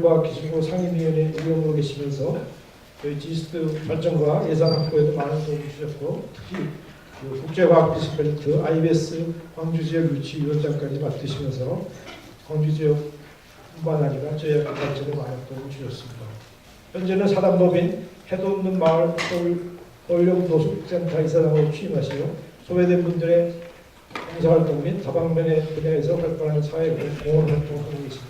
교육과학기술부 상임위원회 의원으로 계시면서 저희 지스트 발전과 예산 확보에도 많은 도움을 주셨고 특히 그 국제과학기술벨트 IBS 광주 지역 유치 위원장까지 맡으시면서 광주 지역뿐만 아니라 지역 발전에 많은 도움을 주셨습니다. 현재는 사단법인 해도 없는 마을 서울 서울역 노숙센터 이사장으로 취임하시며 소외된 분들의 봉사활동 및 다방면의 분야에서 활발한 사회 공헌 활동을 하고 계십니다.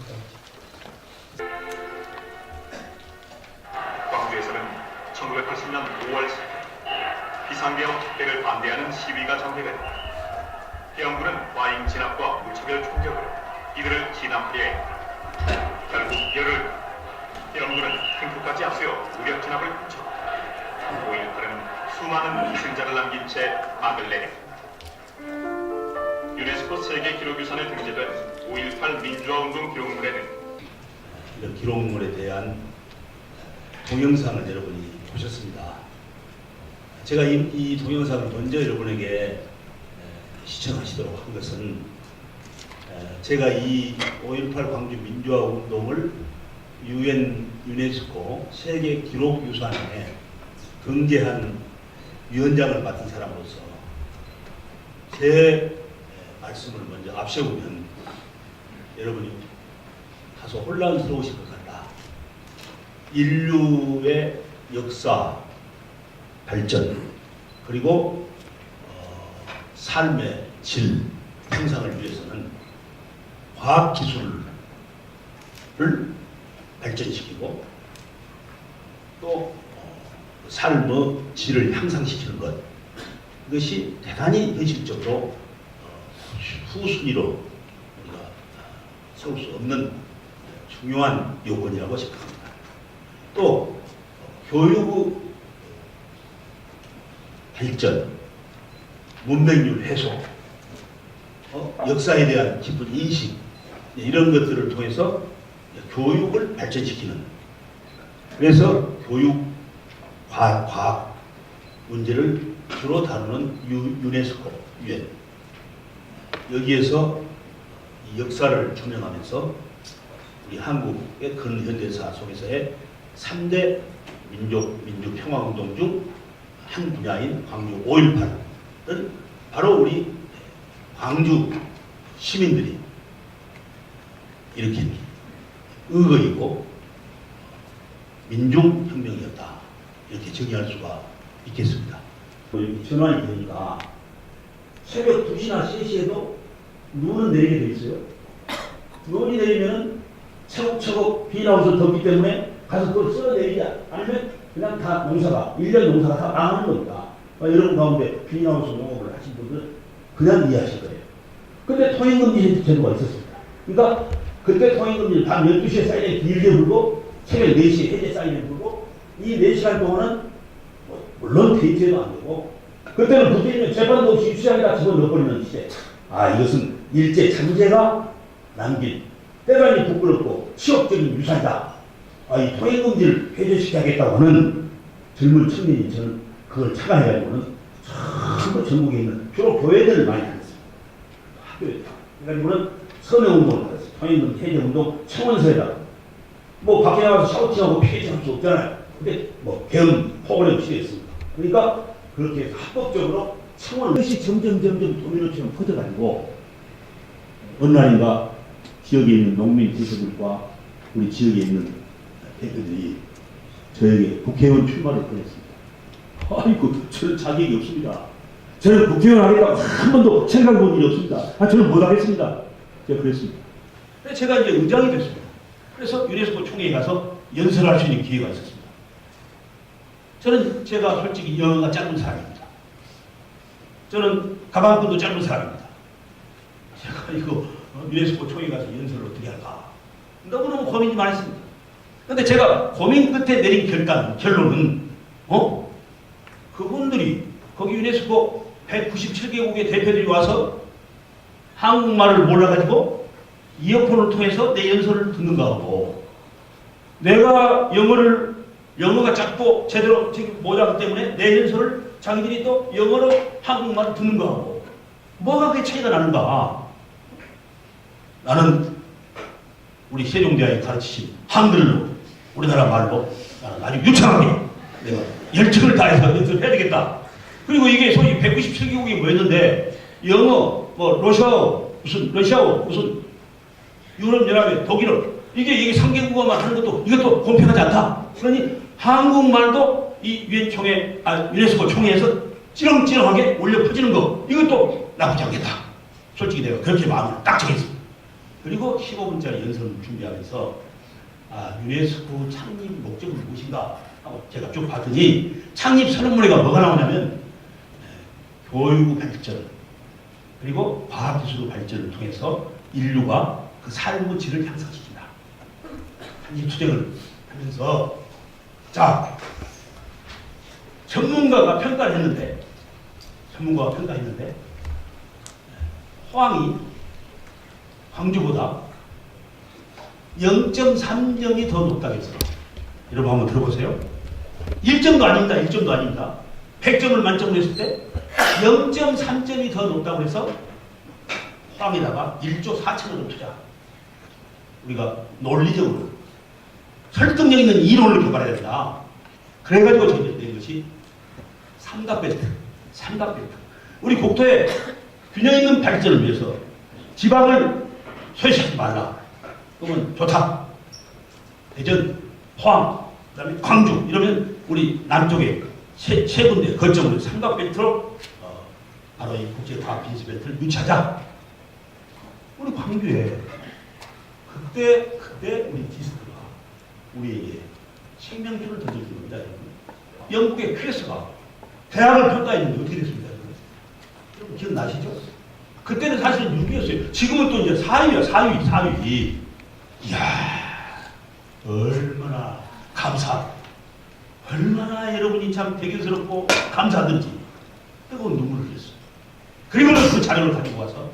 비상개혁 특혜를 반대하는 시위가 전개됐다. 해영군은 과잉 진압과 무차별 총격으로 이들을 진압하려 했다. 결국 열흘 해영군은 탱크까지 앞세워 무력 진압을 펼쳤다. 5.18은 수많은 희생자를 남긴 채 막을 내렸다. 유네스코 세계 기록유산에 등재된 5.18 민주화운동 기록물에는 이런 기록물에 대한 동영상을 여러분이 보셨습니다. 제가 이, 이 동영상을 먼저 여러분에게 에, 시청하시도록 한 것은 에, 제가 이 5.18 광주 민주화 운동을 유엔 유네스코 세계 기록 유산에 등재한 위원장을 맡은 사람으로서 제 에, 말씀을 먼저 앞세우면 여러분이 다소 혼란스러우실 것 같다. 인류의 역사, 발전, 그리고 어, 삶의 질, 향상을 위해서는 과학 기술을 발전시키고 또 어, 삶의 질을 향상시키는 것 이것이 대단히 현실적으로 어, 후순위로 우리가 어, 세울 수 없는 중요한 요건이라고 생각합니다. 또 교육의 발전, 문맹률 해소, 어, 역사에 대한 깊은 인식 네, 이런 것들을 통해서 교육을 발전시키는. 그래서 교육 과학, 과학 문제를 주로 다루는 유, 유네스코 유엔. 여기에서 이 역사를 조명하면서 우리 한국의 근현대사 속에서의 3대 민족 민주 평화 운동 중 한 분야인 광주 5.18을 바로 우리 광주 시민들이 일으킨 의거이고 민중혁명이었다 이렇게 정의할 수가 있겠습니다. 여기 전환이 되니까 새벽 2시나 3시에도 눈은 내리게 돼 있어요. 눈이 내리면 차곡차곡 비나오서 덥기 때문에 가서 그걸 쓸어 내리자. 아니면 그냥 다 농사가, 1년 농사가 다 망하는 거니까. 어, 여러분 가운데 비나오서 농업을 하신 분들 그냥 이해하실 거예요. 근데 통행금지 제도가 있었습니다. 그러니까 그때 통행금지 밤 12시에 사이렌 길게 불고 새벽 4시에 해제 사이렌 불고 이 4시간 동안은 뭐 물론 데이트해도 안 되고 그때는 부처님은 재판도 없이 입시장에다 집어넣어버리는 시대. 아 이것은 일제 장제가 남긴 때라니 부끄럽고 치욕적인 유산이다. 아, 이 통행금지를 해제시켜야겠다고 하는 젊은 청년이 저는 그걸 착안해가지고는 전부 전국에 있는 주로 교회들을 많이 다녔습니다. 학교에. 그래가지고는 서명운동을 하았어요. 통행금지 해제운동 청원서에다가 뭐 밖에 나가서 샤우팅하고 피해할 수 없잖아요. 근데 뭐겸 폭언에 취했습니다. 그러니까 그렇게 해서 합법적으로 청원 것이 점점 점점 도미노처럼 퍼져가지고 어느 날인가 지역에 있는 농민 대표들과 우리 지역에 있는 대표들이 저에게 국회의원 출마를 보냈습니다. 아이고 저는 자격이 없습니다. 저는 국회의원 하겠다고 한 번도 생각해 본 일이 없습니다. 아, 저는 못하겠습니다. 제가 그랬습니다. 제가 이제 의장이 됐습니다. 그래서 유네스코 총회에 가서 연설할 수 있는 기회가 있었습니다. 저는 제가 솔직히 영어가 짧은 사람입니다. 저는 가방끈도 짧은 사람입니다. 제가 이거 어, 유네스코 총회 가서 연설을 어떻게 할까? 너무너무 고민이 많았습니다. 근데 제가 고민 끝에 내린 결단, 결론은, 어? 그분들이, 거기 유네스코 197개국의 대표들이 와서 한국말을 몰라가지고 이어폰을 통해서 내 연설을 듣는 거하고, 내가 영어를, 영어가 작고 제대로 못하기 때문에 내 연설을 자기들이 또 영어로 한국말을 듣는 거하고, 뭐가 그게 차이가 나는가? 나는 우리 세종대왕이 가르치신 한글로 우리나라 말로 아주 유창하게 내가 열정을 다해서 연습을 해야 되겠다. 그리고 이게 소위 197개국이 모였는데 영어, 뭐 러시아어, 무슨 러시아어, 무슨 유럽연합의 독일어 이게 이게 3개국어만 하는 것도 이것도 공평하지 않다. 그러니 한국말도 이 유엔 총회, 아 유네스코 총회에서 찌렁찌렁하게 올려 퍼지는 거 이것도 나쁘지 않겠다. 솔직히 내가 그렇게 마음을 딱 정했습니다. 그리고 15분짜리 연설을 준비하면서 아, 유네스코 창립 목적은 무엇인가 하고 제가 쭉 봤더니 창립 선언문에가 뭐가 나오냐면 네, 교육 발전 그리고 과학기술 발전을 통해서 인류가 그 삶의 질을 향상시킨다. 한입 투쟁을 하면서 자 전문가가 평가를 했는데 전문가가 평가했는데 호황이 광주보다 0.3점이 더 높다고 했어요. 여러분 한번 들어보세요. 1점도 아닙니다. 1점도 아닙니다. 100점을 만점으로 했을 때 0.3점이 더 높다고 해서 포항에다가 1조 4천억을 투자. 우리가 논리적으로 설득력 있는 이론을 개발해야 된다. 그래가지고 낸 것이 삼각벨트. 삼각벨트. 우리 국토의 균형 있는 발전을 위해서 지방을 소외시키지 말라. 그러면 좋다. 대전, 포항, 그 다음에 광주 이러면 우리 남쪽에 세, 세 군데 거점으로 삼각벨트로 어, 바로 이 국제과학 비즈벨트를 유치하자. 우리 광주에 그때 그때 우리 디스크가 우리에게 생명줄을 던져준 겁니다. 영국의 퀴스가 대학을 평가했는데 어떻게 됐습니까? 여러분? 기억나시죠? 그때는 사실은 6위였어요. 지금은 또 이제 4위야, 4위, 4위. 이야, 얼마나 감사, 얼마나 여러분이 참 대견스럽고 감사하든지 뜨거운 눈물을 흘렸어요. 그리고는 그 자료를 가지고 와서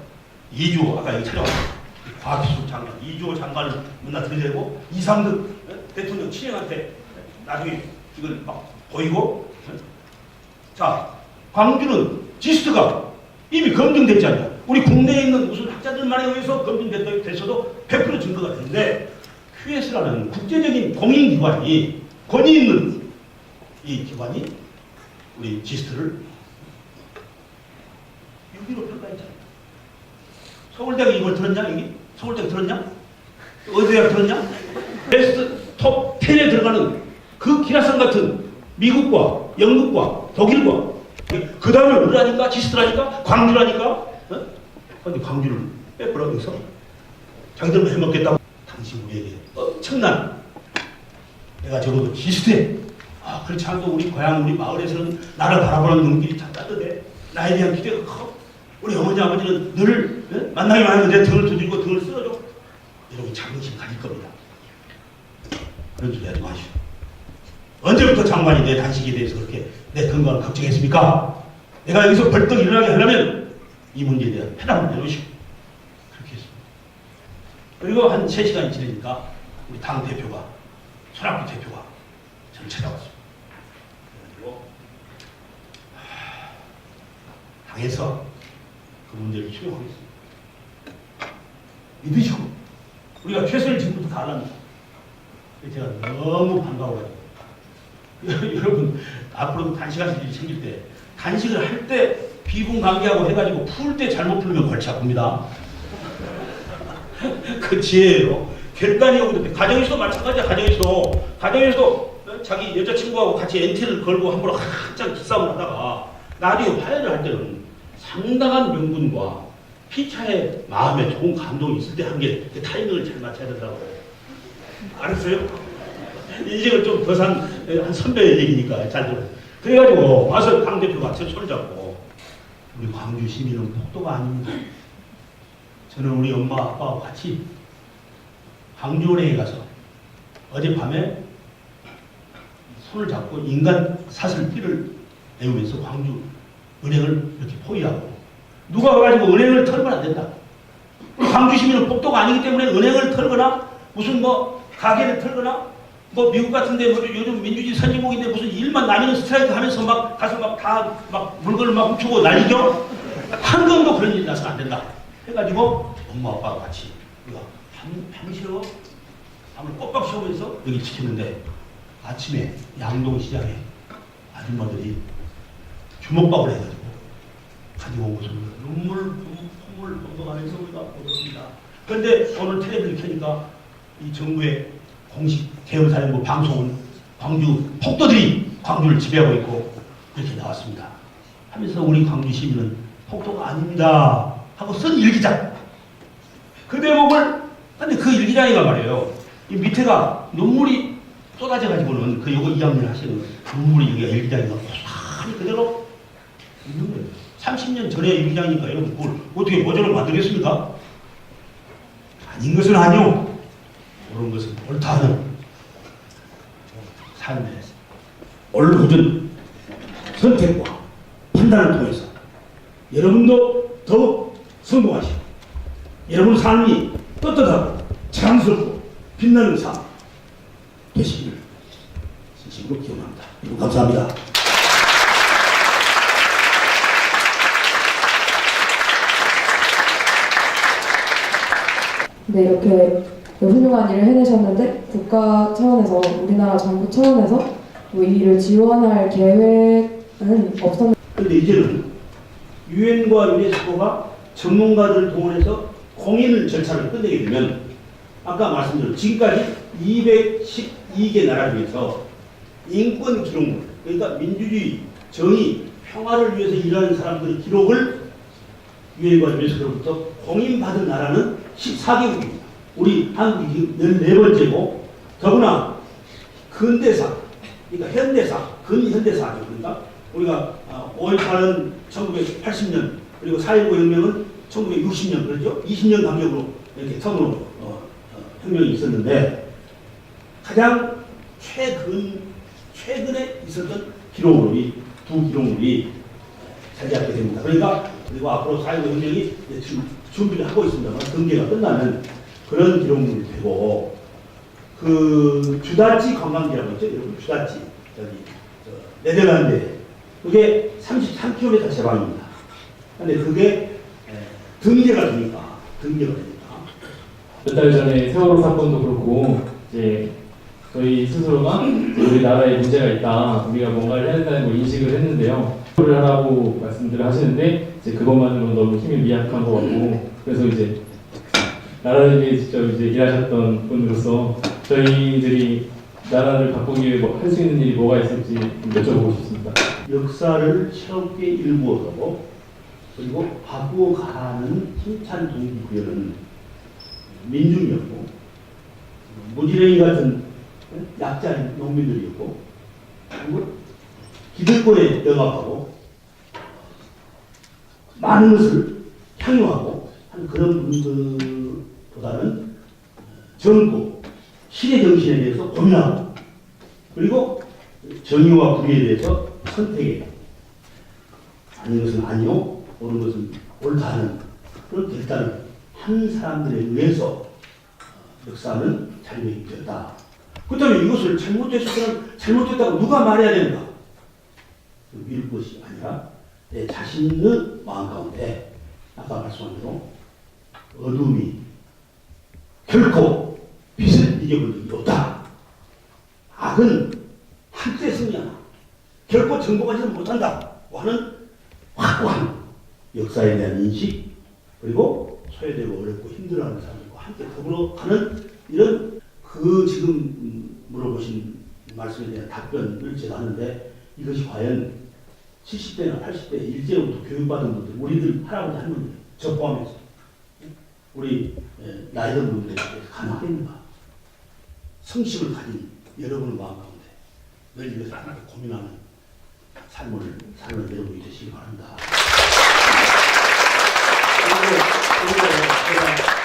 이주 아까 여기 촬영한 과학기술 장관 이주 장관을 문나 들이대고 이상득 대통령 친형한테 나중에 이걸 막 보이고 자 광주는 지스트가 이미 검증됐잖아요. 우리 국내에 있는 무슨 학자들만에 의해서 검증됐어도 100% 증거가 되는데 QS라는 국제적인 공인기관이 권위 있는 이 기관이 우리 지스트를 6위로 평가했잖아요. 서울대가 이걸 들었냐 여기? 서울대가 들었냐? 어디 대학 들었냐? 베스트 톱 10에 들어가는 그 기라성 같은 미국과 영국과 독일과 그 다음에 우리라니까 지스트라니까 광주라니까 어? 근데 광주를 빼버려 여기서 자기들만 해먹겠다고 당신 우리에게. 엄청난 내가 적어도 지스트에 아 그렇지 않고 우리 고향 우리 마을에서는 나를 바라보는 눈길이 참 따뜻해. 나에 대한 기대가 커. 우리 어머니 아버지는 늘 예? 만나기만 하면 내 등을 두드리고 등을 쓸어줘. 여러분 자긍심 가질 겁니다. 그런 소리 하지 마시오. 언제부터 장관이 내 단식에 대해서 그렇게 내 건강을 걱정했습니까? 내가 여기서 벌떡 일어나게 하려면 이 문제에 대한 해답을 내놓으시고 그렇게 했습니다. 그리고 한 3시간이 지나니까 우리 당 대표가 손학규 대표가 저를 찾아왔습니다. 하, 당에서 그 문제를 수용하겠습니다. 믿으시고 우리가 최선을 지금부터 다합니다. 제가 너무 반가워가지고 여러분 앞으로도 단식하실 일이 생길 때 단식을 할때 비분 관계하고 해가지고 풀 때 잘못 풀면 골치 아픕니다. 그 지혜로 결단이 오기 때문에 가정에서도 마찬가지야 가정에서도 가정에서도 자기 여자친구하고 같이 엔티를 걸고 함부로 한참 기싸움을 하다가 나중에 화해를 할 때는 상당한 명분과 피차의 마음에 좋은 감동이 있을 때 한 게 타이밍을 잘 맞춰야 된다고 알았어요? 인생을 좀더산한 선배의 얘기니까 잘 들어. 그래가지고 와서 당 대표가 제 손을 잡고 우리 광주 시민은 폭도가 아닙니다. 저는 우리 엄마 아빠와 같이 광주은행에 가서 어젯밤에 손을 잡고 인간 사슬 피를 내우면서 광주 은행을 이렇게 포위하고 누가 와가지고 은행을 털면 안 된다. 광주 시민은 폭도가 아니기 때문에 은행을 털거나 무슨 뭐 가게를 털거나 뭐 미국 같은데 뭐 요즘 민주주의 선진국인데 무슨 일만 나뉘는 스트라이크 하면서 막 가서 막 다막 물건을 막 훔치고 난리죠. 한 건도 그런 일이 나서는 안 된다. 해가지고 엄마 아빠가 같이 우리가 밤, 밤새워 밤을 꼬박 쉬면서 여기 지켰는데 아침에 양동시장에 아줌마들이 주먹밥을 해가지고 가지고 온 것을 눈물 콧물 쏟아가면서 우리가 보았습니다. 그런데 오늘 텔레비를 켜니까 이 정부의 공식 대응사령부 방송은 광주 폭도들이 광주를 지배하고 있고 이렇게 나왔습니다. 하면서 우리 광주 시민은 폭도가 아닙니다 하고 쓴 일기장 그 대목을 근데 그 일기장이가 말이에요. 이 밑에가 눈물이 쏟아져 가지고는 그 요거 2학년 하시는 눈물이 여기가 일기장이가 고스란히 그대로 있는 거예요. 30년 전에 일기장이니까 여러분 그걸 어떻게 버전을 만들겠습니까? 아닌 것은 아니오. 옳은 것은 옳다 하는 삶의 옳은 선택과 판단을 통해서 여러분도 더욱 성공하시고 여러분 삶이 떳떳하고 자랑스럽고 빛나는 삶 되시기를 진심으로 기원합니다. 여러분 감사합니다. 네, 이렇게 훌륭한 일을 해내셨는데 국가 차원에서 우리나라 정부 차원에서 뭐 이 일을 지원할 계획은 없었는데 그런데 이제는 유엔과 유네스코가 전문가들을 동원해서 공인을 절차를 끝내게 되면 아까 말씀드린 지금까지 212개 나라 중에서 인권 기록물 그러니까 민주주의, 정의, 평화를 위해서 일하는 사람들의 기록을 유엔과 유네스코로부터 공인받은 나라는 14개국입니다. 우리 한국이 14번째고 더구나 근대사, 그러니까 현대사, 근현대사죠. 그러니까 우리가 5.18은 1980년 그리고 4.19 혁명은 1960년 그렇죠? 20년 간격으로 이렇게 처음으로 어, 어, 혁명이 있었는데 가장 최근 최근에 있었던 기록물이 두 기록물이 차지하게 됩니다. 그러니까 그리고 앞으로 4.19 혁명이 이제 지금 준비를 하고 있습니다만 등계가 끝나는 그런 기록물이 되고 그 주다치 관광지라고 있죠, 여러분 주다치 저기 저 네덜란드 그게 33km 제방입니다. 근데 그게 에, 등재가 되니까 등재가 되니까. 몇 달 전에 세월호 사건도 그렇고 이제 저희 스스로가 우리 나라에 문제가 있다. 우리가 뭔가를 해야 된다는 걸 인식을 했는데요. 그걸 하라고 말씀들을 하시는데 이제 그것만으로 너무 힘이 미약한 것 같고 그래서 이제 위해 직접 이제 일하셨던 분으로서 저희들이 나라를 바꾸기 위해 뭐 할 수 있는 일이 뭐가 있을지 좀 여쭤보고 싶습니다. 역사를 새롭게 일부어가고 그리고 바꾸어 가는 힘찬 동기부여는 민중이었고 무지랭이 같은 약자인 농민들이었고 그리고 기득권에 영합하고 많은 것을 향유하고 한 그런 분들 보다는 젊고 시대 정신에 대해서 고민하고 그리고 정의와 불의에 대해서 선택에 아닌 것은 아니요 옳은 것은 옳다 하는 그런 결단을 한 사람들에 의해서 어, 역사는 자리매김 되었다. 그렇다면 이것을 잘못했을 때는 잘못했다고 누가 말해야 되는가? 밀 것이 아니라 내 자신의 마음 가운데 아까 말씀한 대로 어둠이 결코 빛을 이겨볼 적이 없다. 악은 한때 승리하나 결코 정복하지는 못한다. 하는 확고한 역사에 대한 인식 그리고 소외되고 어렵고 힘들어하는 사람들과 함께 더불어 가는 이런 그 지금 음, 물어보신 말씀에 대한 답변을 제가 하는데 이것이 과연 70대나 80대 일제로부터 교육받은 분들 우리들 할아버지 할머니 저 포함해서 우리 예, 나이든 분들에게 가능하겠는가? 성심을 가진 여러분의 마음 가운데 늘 이것을 하나로 고민하는 삶을, 삶을 내고 되시기 바랍니다. 그리고, 그리고 제가